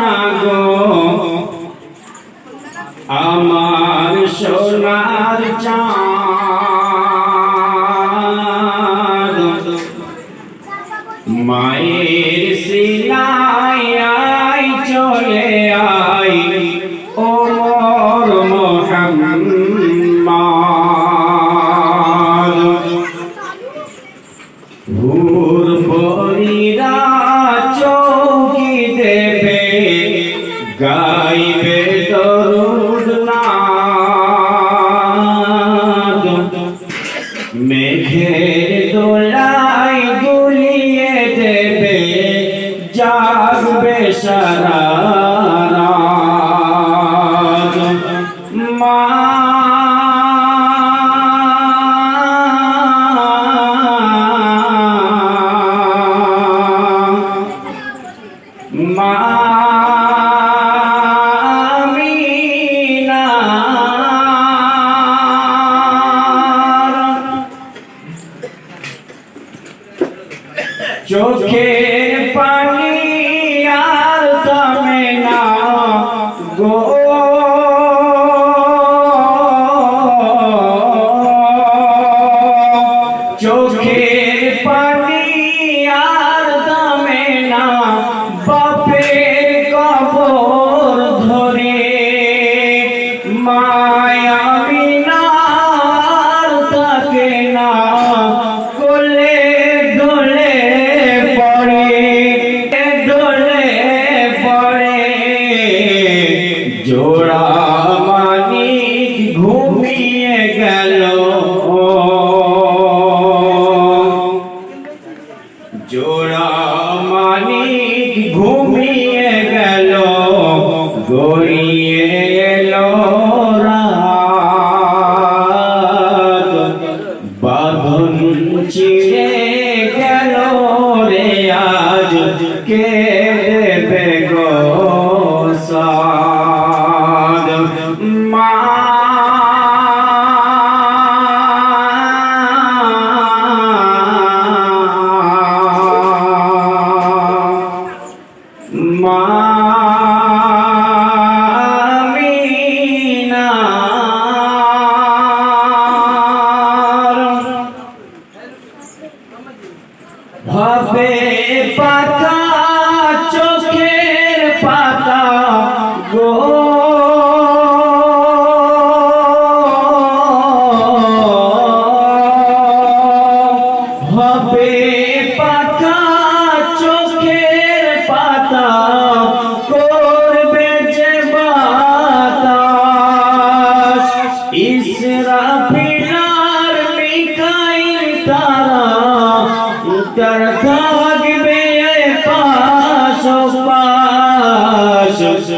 না গো। আমার সোনার চাঁদ। মায়ের সিনাই জাগবে সারা মা মা চোখের পানি চোখের পানি আর থামে না, বাপের কবর ধরে। মায়া বিনার থাকে না, কোলে দোলে পড়ে দোলে পড়ে। জোড়া মানিক ঘুমিয়ে গেল।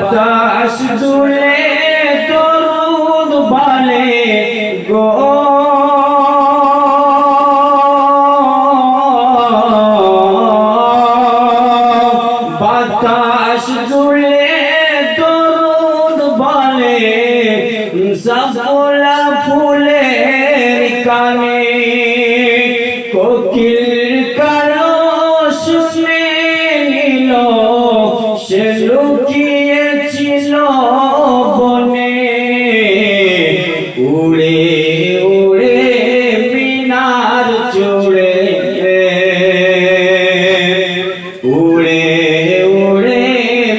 বাতাস দুলে তরুদ বালে গো। বাতাস দুলে তরুদ বালে সফলা ফুলের কানে। ઉડે ઉડે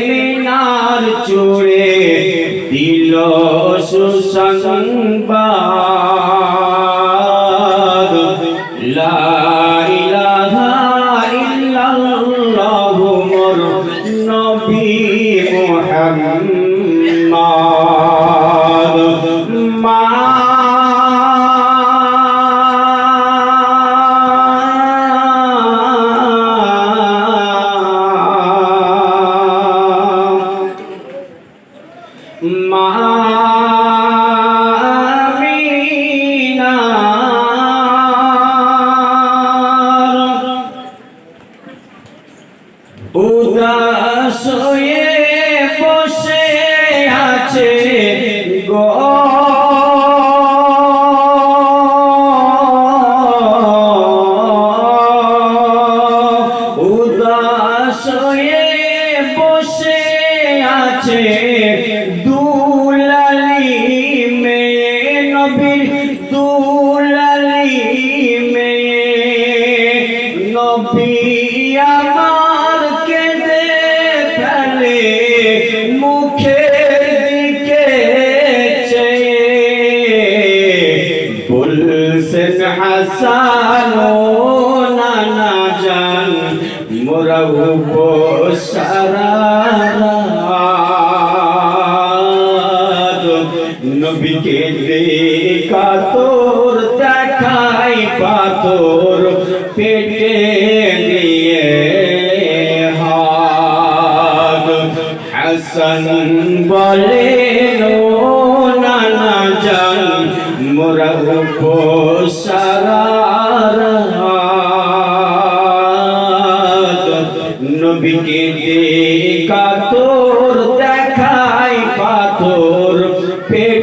મિનાર ચૂડે বলছেন হাসান নানা জান মোরা সারা নবীকে দেখা তোর, দেখাই পাথর, পেটে নিয়ে হাত। হাসান big